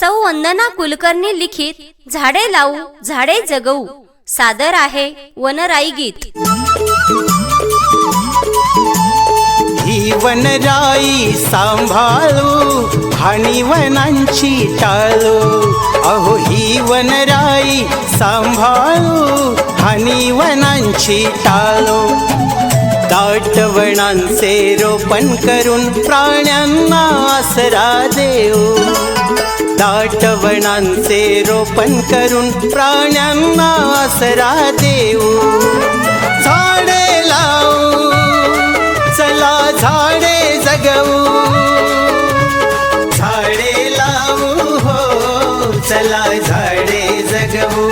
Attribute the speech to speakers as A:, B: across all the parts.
A: सौ वंदना कुलकर्णी लिखित झाडे लावू झाडे जगवू सादर आहे वनराई गीत.
B: ही वनराई सांभाळू आणि वनांची टाळू. अहो ही वनराई सांभाळू आणि वनांची टाळू. दाटवणांचे रोपण करून प्राण्यांना आसरा देऊ. दाटवणांचे रोपण करून प्राण्यांना आसरा देऊ. झाडे लावू चला झाडे जगवू. झाडे लावू हो चला झाडे जगवू.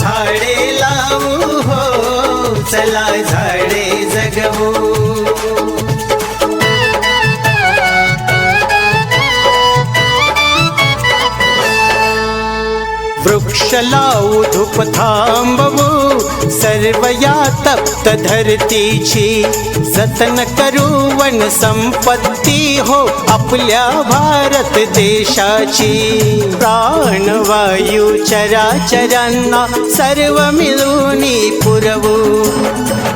B: झाडे लावू हो चला वृक्ष लावू धूप थांबवू सर्व या तप्त धरतीची जतन करू वन संपत्ती हो आपल्या भारत देशाची. प्राणवायू चराचरांना सर्व मिळून पुरवू.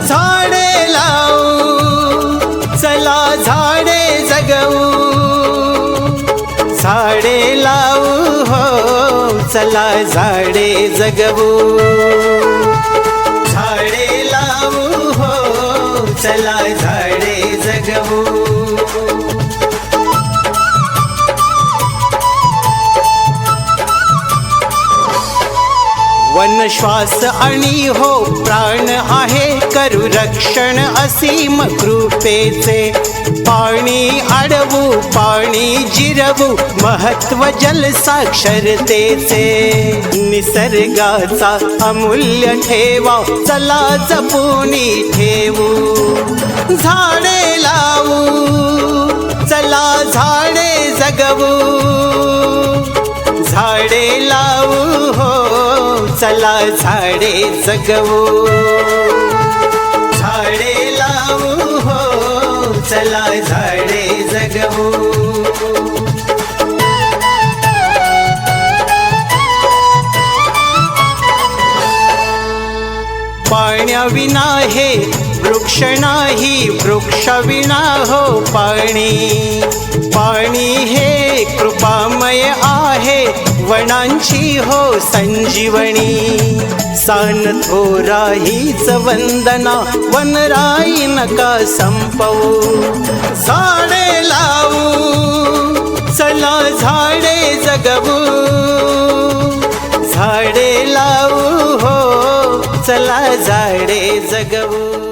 B: झाडे लावू चला झाड चला झाडे जगवू. झाडे लावू हो चला झाडे वन श्वास आणि हो प्राण आहे करू रक्षण असीम कृपेचे. पाणी अडवू पाणी जिरवू महत्त्व जल साक्षरतेचे. निसर्गाचा अमूल्य ठेवा चला जपूनी ठेवू. झाडे लावू चला झाडे जगवू. झाडे लावू हो चला झाडे जगवू. झाडे लावू हो चला झाडे जगवू. पाण्याविना हे वृक्ष नाही वृक्षविना हो पाणी. पाणी हे कृपामय आ वनांची हो संजीवनी. सान थोरा हीच वंदना वनराई नका संपवू. झाडे लावू चला झाडे जगवू. झाडे लावू हो चला झाडे जगवू.